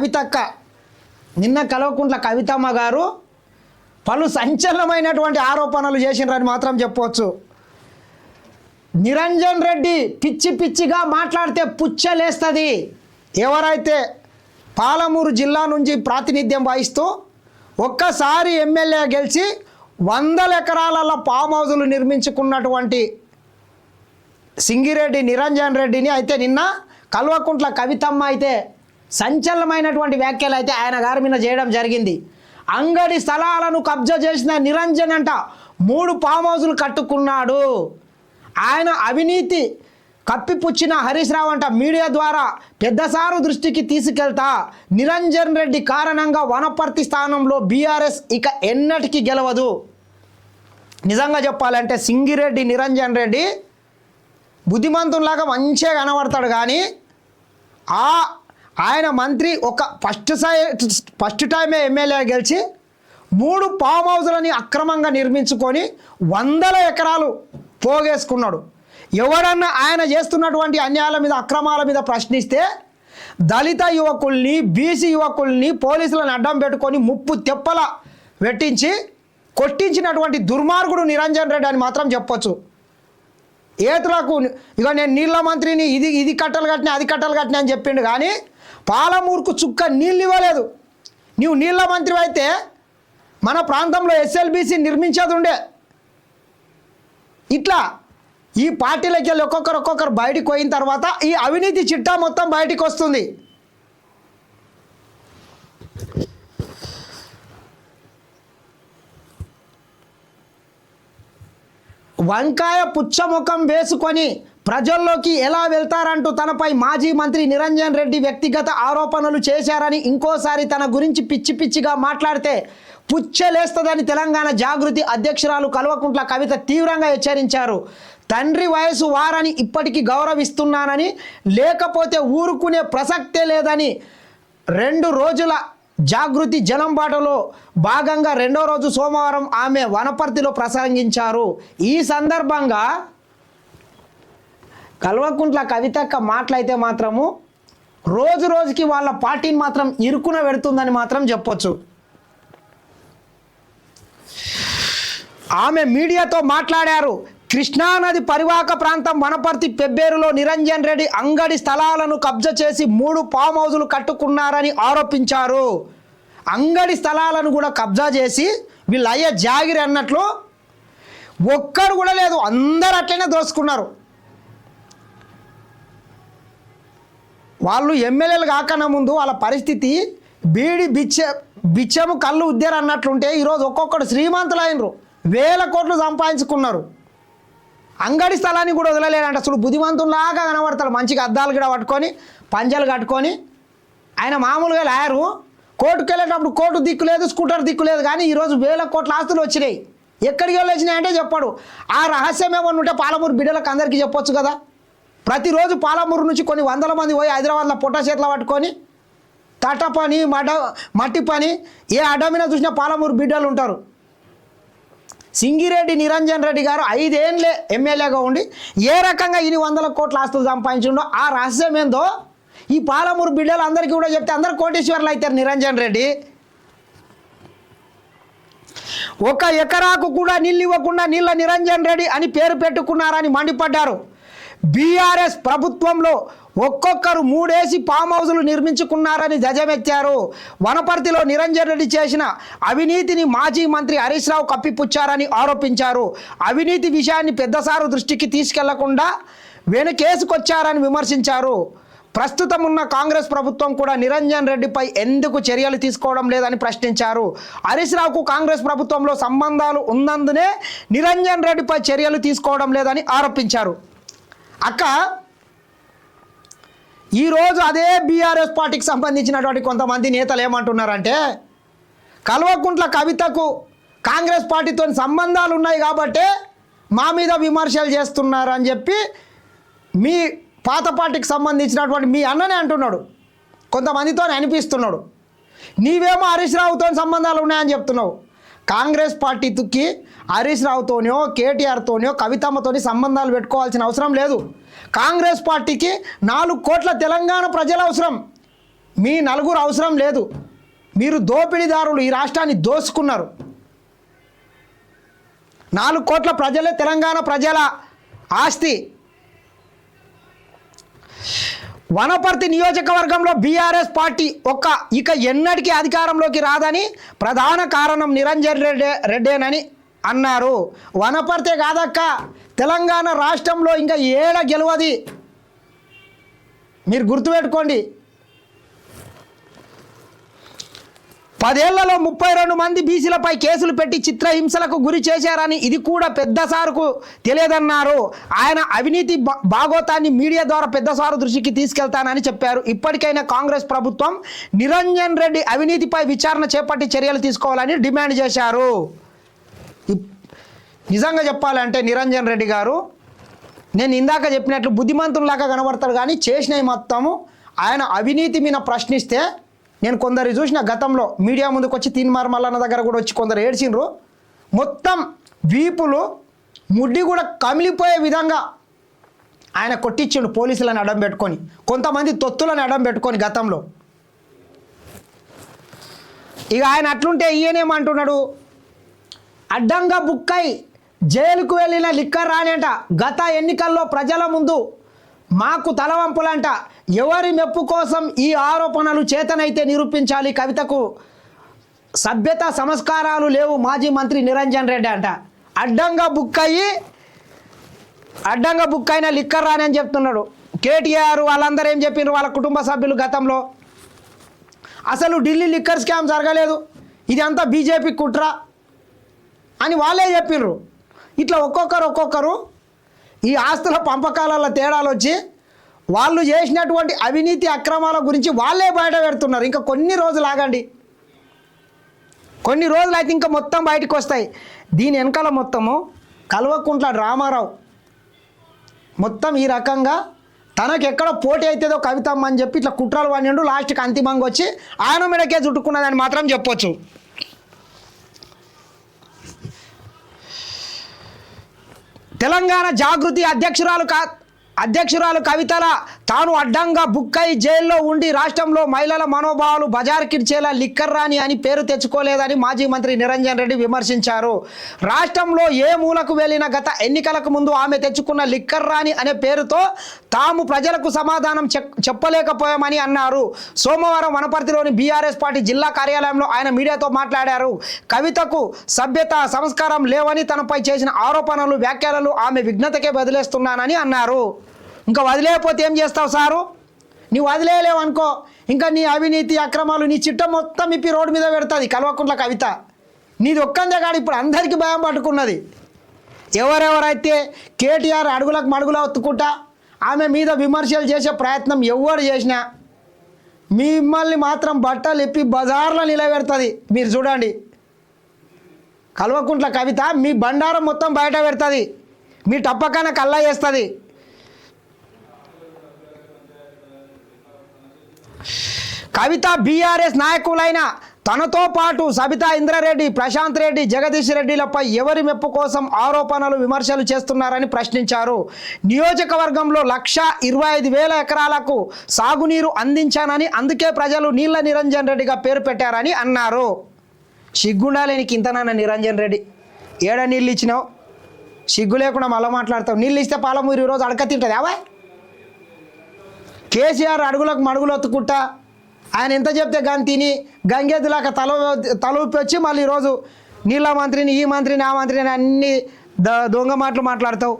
కవితక్క. నిన్న కలవకుంట్ల కవితమ్మ గారు పలు సంచలనమైనటువంటి ఆరోపణలు చేసినారని మాత్రం చెప్పవచ్చు నిరంజన్ రెడ్డి పిచ్చి పిచ్చిగా మాట్లాడితే పుచ్చలేస్తుంది. ఎవరైతే పాలమూరు జిల్లా నుంచి ప్రాతినిధ్యం వహిస్తూ ఒక్కసారి ఎమ్మెల్యే గెలిచి వందల ఎకరాలలో ఫామ్ హౌజులు నిర్మించుకున్నటువంటి సింగిరెడ్డి నిరంజన్ రెడ్డిని అయితే నిన్న కల్వకుంట్ల కవితమ్మ అయితే సంచలనమైనటువంటి వ్యాఖ్యలు అయితే ఆయన గారి మీద చేయడం జరిగింది. అంగడి స్థలాలను కబ్జా చేసిన నిరంజన్ అంట మూడు ఫామ్ హౌజులు కట్టుకున్నాడు. ఆయన అవినీతి కప్పిపుచ్చిన హరీష్ రావు అంట మీడియా ద్వారా పెద్దసారు దృష్టికి తీసుకెళ్తా. నిరంజన్ రెడ్డి కారణంగా వనపర్తి స్థానంలో బీఆర్ఎస్ ఇక ఎన్నటికీ గెలవదు. నిజంగా చెప్పాలంటే సింగిరెడ్డి నిరంజన్ రెడ్డి బుద్ధిమంతుల్లాగా మంచిగా కనబడతాడు కానీ ఆ ఆయన మంత్రి ఒక ఫస్ట్ సై ఫస్ట్ టైమే ఎమ్మెల్యే గెలిచి మూడు ఫామ్ హౌజులని అక్రమంగా నిర్మించుకొని వందల ఎకరాలు పోగేసుకున్నాడు. ఎవరన్నా ఆయన చేస్తున్నటువంటి అన్యాయాల మీద అక్రమాల మీద ప్రశ్నిస్తే దళిత యువకుల్ని బీసీ యువకుల్ని పోలీసులను అడ్డం పెట్టుకొని ముప్పు తెప్పల పెట్టించి కొట్టించినటువంటి దుర్మార్గుడు నిరంజన్ రెడ్డి అని మాత్రం చెప్పొచ్చు. ఏతులకు ఇక నేను నీళ్ళ మంత్రిని ఇది ఇది కట్టలు కట్టినా అది కట్టలు కట్టినా అని చెప్పిండు కానీ పాలమూరుకు చుక్క నీళ్ళు ఇవ్వలేదు. నీవు నీళ్ళ మంత్రి అయితే మన ప్రాంతంలో ఎస్ఎల్బిసి నిర్మించేది ఉండే. ఇట్లా ఈ పార్టీలకి వెళ్ళి ఒక్కొక్కరు ఒక్కొక్కరు బయటికి పోయిన తర్వాత ఈ అవినీతి చిట్టా మొత్తం బయటికి వస్తుంది. వంకాయ పుచ్చముఖం వేసుకొని ప్రజల్లోకి ఎలా వెళ్తారంటూ తనపై మాజీ మంత్రి నిరంజన్ రెడ్డి వ్యక్తిగత ఆరోపణలు చేశారని ఇంకోసారి తన గురించి పిచ్చి పిచ్చిగా మాట్లాడితే పుచ్చలేస్తుందని తెలంగాణ జాగృతి అధ్యక్షురాలు కల్వకుంట్ల కవిత తీవ్రంగా హెచ్చరించారు. తండ్రి వయసు వారని ఇప్పటికీ గౌరవిస్తున్నానని లేకపోతే ఊరుకునే ప్రసక్తే లేదని రెండు రోజుల జాగృతి జలంబాటలో భాగంగా రెండో రోజు సోమవారం ఆమె వనపర్తిలో ప్రసంగించారు. ఈ సందర్భంగా కల్వకుంట్ల కవితక్క మాటలైతే మాత్రము రోజు రోజుకి వాళ్ళ పార్టీని మాత్రం ఇరుకున పెడుతుందని మాత్రం చెప్పొచ్చు. ఆమె మీడియాతో మాట్లాడారు. కృష్ణానది పరివాహక ప్రాంతం వనపర్తి పెబ్బేరులో నిరంజన్ రెడ్డి అంగడి స్థలాలను కబ్జా చేసి మూడు ఫామ్ హౌజులు కట్టుకున్నారని ఆరోపించారు. అంగడి స్థలాలను కూడా కబ్జా చేసి వీళ్ళు అయ్యే జాగిరి అన్నట్లు ఒక్కడు కూడా లేదు అందరు అట్లనే దోసుకున్నారు. వాళ్ళు ఎమ్మెల్యేలు కాకన్నా ముందు వాళ్ళ పరిస్థితి బీడి బిచ్చ బిచ్చము కళ్ళు ఉద్దేరు అన్నట్లుంటే ఈరోజు ఒక్కొక్కడు శ్రీమంతులు అయినరు వేల కోట్లు సంపాదించుకున్నారు. అంగడి స్థలాన్ని కూడా వదలలేడంట అసలు బుద్ధిమంతులాగా కనబడతాడు మంచిగా అద్దాలు కూడా పట్టుకొని పంజాలు కట్టుకొని. ఆయన మామూలుగా లాయరు. కోర్టుకు వెళ్ళేటప్పుడు కోర్టు దిక్కు లేదు స్కూటర్ దిక్కు లేదు కానీ ఈరోజు వేల కోట్ల ఆస్తులు వచ్చినాయి. ఎక్కడికి వెళ్ళి వచ్చినాయంటే చెప్పాడు. ఆ రహస్యం ఏమన్నా ఉంటే పాలమూరు బిడ్డలకు అందరికీ చెప్పొచ్చు కదా. ప్రతిరోజు పాలమూరు నుంచి కొన్ని వందల మంది పోయి హైదరాబాద్లో పొట్ట చేతులు పట్టుకొని తట పని మడ మట్టి పని ఏ అడమిన చూసినా పాలమూరు బిడ్డలు ఉంటారు. సింగిరెడ్డి నిరంజన్ రెడ్డి గారు ఐదేళ్ళే ఎమ్మెల్యేగా ఉండి ఏ రకంగా ఇన్ని వందల కోట్ల ఆస్తులు సంపాదించిండో ఆ రహస్యం ఏందో ఈ పాలమూరు బిడ్డలు అందరికీ కూడా చెప్తే అందరు కోటేశ్వర్లు అవుతారు నిరంజన్ రెడ్డి. ఒక ఎకరాకు కూడా నీళ్ళు ఇవ్వకుండా నీళ్ళ నిరంజన్ రెడ్డి అని పేరు పెట్టుకున్నారని మండిపడ్డారు. బీఆర్ఎస్ ప్రభుత్వంలో ఒక్కొక్కరు మూడేసి ఫామ్ హౌజులు నిర్మించుకున్నారని ధ్వజమెత్తారు. వనపర్తిలో నిరంజన్ రెడ్డి చేసిన అవినీతిని మాజీ మంత్రి హరీష్ రావు కప్పిపుచ్చారని ఆరోపించారు. అవినీతి విషయాన్ని పెద్దసారు దృష్టికి తీసుకెళ్ళకుండా వెనుకేసుకొచ్చారని విమర్శించారు. ప్రస్తుతం ఉన్న కాంగ్రెస్ ప్రభుత్వం కూడా నిరంజన్ రెడ్డిపై ఎందుకు చర్యలు తీసుకోవడం లేదని ప్రశ్నించారు. హరీష్ రావుకు కాంగ్రెస్ ప్రభుత్వంలో సంబంధాలు ఉన్నందునే నిరంజన్ రెడ్డిపై చర్యలు తీసుకోవడం లేదని ఆరోపించారు. అక్క ఈరోజు అదే బీఆర్ఎస్ పార్టీకి సంబంధించినటువంటి కొంతమంది నేతలు ఏమంటున్నారంటే కల్వకుంట్ల కవితకు కాంగ్రెస్ పార్టీతో సంబంధాలు ఉన్నాయి కాబట్టే మా మీద విమర్శలు చేస్తున్నారని చెప్పి మీ పాత పార్టీకి సంబంధించినటువంటి మీ అన్ననే అంటున్నాడు. కొంతమందితో అనిపిస్తున్నాడు. నీవేమో హరీష్ రావుతో సంబంధాలు ఉన్నాయని చెప్తున్నావు. కాంగ్రెస్ పార్టీకి హరీష్ రావుతోనో కేటీఆర్తోనో కవితమ్మతోని సంబంధాలు పెట్టుకోవాల్సిన అవసరం లేదు. కాంగ్రెస్ పార్టీకి నాలుగు కోట్ల తెలంగాణ ప్రజల అవసరం. మీ నలుగురు అవసరం లేదు. మీరు దోపిడీదారులు ఈ రాష్ట్రాన్ని దోసుకున్నారు. నాలుగు కోట్ల ప్రజలే తెలంగాణ ప్రజల ఆస్తి. వనపర్తి నియోజకవర్గంలో బీఆర్ఎస్ పార్టీ ఒక్క ఇక ఎన్నటికీ అధికారంలోకి రాదని ప్రధాన కారణం నిరంజన్ రెడ్డి రెడ్డేనని అన్నారు. వనపర్తే కాదక్క. తెలంగాణ రాష్ట్రంలో ఇంకా ఏడ గెలవది? మీరు గుర్తుపెట్టుకోండి. పదేళ్ళలో ముప్పై రెండు మంది బీసీలపై కేసులు పెట్టి చిత్రహింసలకు గురి చేశారని ఇది కూడా పెద్ద సారుకు తెలియదన్నారు. ఆయన అవినీతి భాగోతాన్ని మీడియా ద్వారా పెద్ద సారు దృష్టికి తీసుకెళ్తానని చెప్పారు. ఇప్పటికైనా కాంగ్రెస్ ప్రభుత్వం నిరంజన్ రెడ్డి అవినీతిపై విచారణ చేపట్టి చర్యలు తీసుకోవాలని డిమాండ్ చేశారు. నిజంగా చెప్పాలంటే నిరంజన్ రెడ్డి గారు నేను ఇందాక చెప్పినట్లు బుద్ధిమంతునిలాగా కనబడతాడు కానీ చేసినవి మొత్తము ఆయన అవినీతి మీద ప్రశ్నిస్తే నేను కొందరు చూసిన గతంలో మీడియా ముందుకు వచ్చి తీన్మార్ మల్లన్న దగ్గర కూడా వచ్చి కొందరు ఏడ్చిండ్రు. మొత్తం వీపులు ముడ్డి కూడా కమిలిపోయే విధంగా ఆయన కొట్టించిండు పోలీసులను అడం పెట్టుకొని కొంతమంది తొత్తులను అడం పెట్టుకొని గతంలో. ఇక ఆయన అట్లుంటే ఈయనేమంటున్నాడు అడ్డంగా బుక్కై జైలుకు వెళ్ళిన లిక్కర్ రానేట గత ఎన్నికల్లో ప్రజల ముందు మాకు తలవంపులంట. ఎవరి మెప్పు కోసం ఈ ఆరోపణలు చేతనైతే నిరూపించాలి కవితకు? సభ్యత సంస్కారాలు లేవు మాజీ మంత్రి నిరంజన్ రెడ్డి అంట. అడ్డంగా బుక్ అయ్యి అడ్డంగా బుక్ అయిన లిక్కర్ రాని అని చెప్తున్నాడు. కేటీఆర్ వాళ్ళందరూ ఏం చెప్పినారు? వాళ్ళ కుటుంబ సభ్యులు గతంలో. అసలు ఢిల్లీ లిక్కర్ స్కామ్ జరగలేదు. ఇది అంతా బీజేపీ కుట్ర. అని వాళ్ళే చెప్పిర్రు. ఇట్లా ఒక్కొక్కరు ఒక్కొక్కరు ఈ ఆస్తుల పంపకాలలో తేడాలు వచ్చి వాళ్ళు చేసినటువంటి అవినీతి అక్రమాల గురించి వాళ్ళే బయట పెడుతున్నారు. ఇంకా కొన్ని రోజులు ఆగండి. కొన్ని రోజులు అయితే ఇంకా మొత్తం బయటకు వస్తాయి. దీని వెనకాల మొత్తము కల్వకుంట్ల రామారావు మొత్తం ఈ రకంగా తనకు ఎక్కడ పోటీ అవుతుందో కవితమ్మ అని చెప్పి ఇట్లా కుట్రలు పన్నెండు లాస్ట్కి అంతిమంగా వచ్చి ఆయన మీదకే చుట్టుకున్నదని మాత్రం చెప్పొచ్చు. తెలంగాణ జాగృతి అధ్యక్షురాలు కా అధ్యక్షురాలు కవితల తాను అడ్డంగా బుక్కై జైల్లో ఉండి రాష్ట్రంలో మహిళల మనోభావాలు బజార్కిడ్చేలా లిక్కర్ రాని అని పేరు తెచ్చుకోలేదని మాజీ మంత్రి నిరంజన్ రెడ్డి విమర్శించారు. రాష్ట్రంలో ఏ మూలకు వెళ్ళిన గత ఎన్నికలకు ముందు ఆమె తెచ్చుకున్న లిక్కర్ రాని అనే పేరుతో తాము ప్రజలకు సమాధానం చెప్- చెప్పలేకపోయామని అన్నారు. సోమవారం వనపర్తిలోని బీఆర్ఎస్ పార్టీ జిల్లా కార్యాలయంలో ఆయన మీడియాతో మాట్లాడారు. కవితకు సభ్యత సంస్కారం లేవని తనపై చేసిన ఆరోపణలు వ్యాఖ్యలు ఆమె విఘ్నతకే వదిలేస్తున్నానని అన్నారు. ఇంకా వదిలేయకపోతే ఏం చేస్తావు సారు? నీవు వదిలేయలేవు అనుకో ఇంకా నీ అవినీతి అక్రమాలు నీ చిట్ట మొత్తం ఇప్పి రోడ్డు మీద పెడుతుంది కల్వకుంట్ల కవిత. నీది ఒక్కందే కాడు ఇప్పుడు అందరికీ భయం పట్టుకున్నది. ఎవరెవరైతే కేటీఆర్ అడుగులకు మడుగులు ఒత్తుకుంటా ఆమె మీద విమర్శలు చేసే ప్రయత్నం ఎవరు చేసినా మిమ్మల్ని మాత్రం బట్టలు ఇప్పి బజార్లో నిలబెడుతుంది. మీరు చూడండి. కల్వకుంట్ల కవిత మీ బండారం మొత్తం బయట పెడుతుంది. మీ టప్పకన కల్లా చేస్తుంది కవిత బీఆర్ఎస్ నాయకులైన తనతో పాటు సబితా ఇంద్రారెడ్డి ప్రశాంత్ రెడ్డి జగదీష్ రెడ్డిలపై ఎవరి మెప్పు కోసం ఆరోపణలు విమర్శలు చేస్తున్నారని ప్రశ్నించారు. నియోజకవర్గంలో లక్ష ఇరవై ఐదు వేల ఎకరాలకు సాగునీరు అందించానని అందుకే ప్రజలు నీళ్ళ నిరంజన్ రెడ్డిగా పేరు పెట్టారని అన్నారు. సిగ్గుండాలేని నీకు నిరంజన్ రెడ్డి. ఏడ నీళ్ళు ఇచ్చినావు? సిగ్గు లేకుండా మళ్ళీ మాట్లాడతావు. నీళ్ళు ఇస్తే పాలమూరు ఈరోజు అడక తింటుంది. అవా కేసీఆర్ అడుగులకు మడుగులు ఒత్తుకుంటా ఆయన ఎంత చెప్తే గాని తిని గంగెద్దులాక తల తల ఊపి వచ్చి మళ్ళీ ఈరోజు నీళ్ళ మంత్రిని ఈ మంత్రిని ఆ మంత్రిని అన్ని ద దొంగ మాటలు మాట్లాడతావు.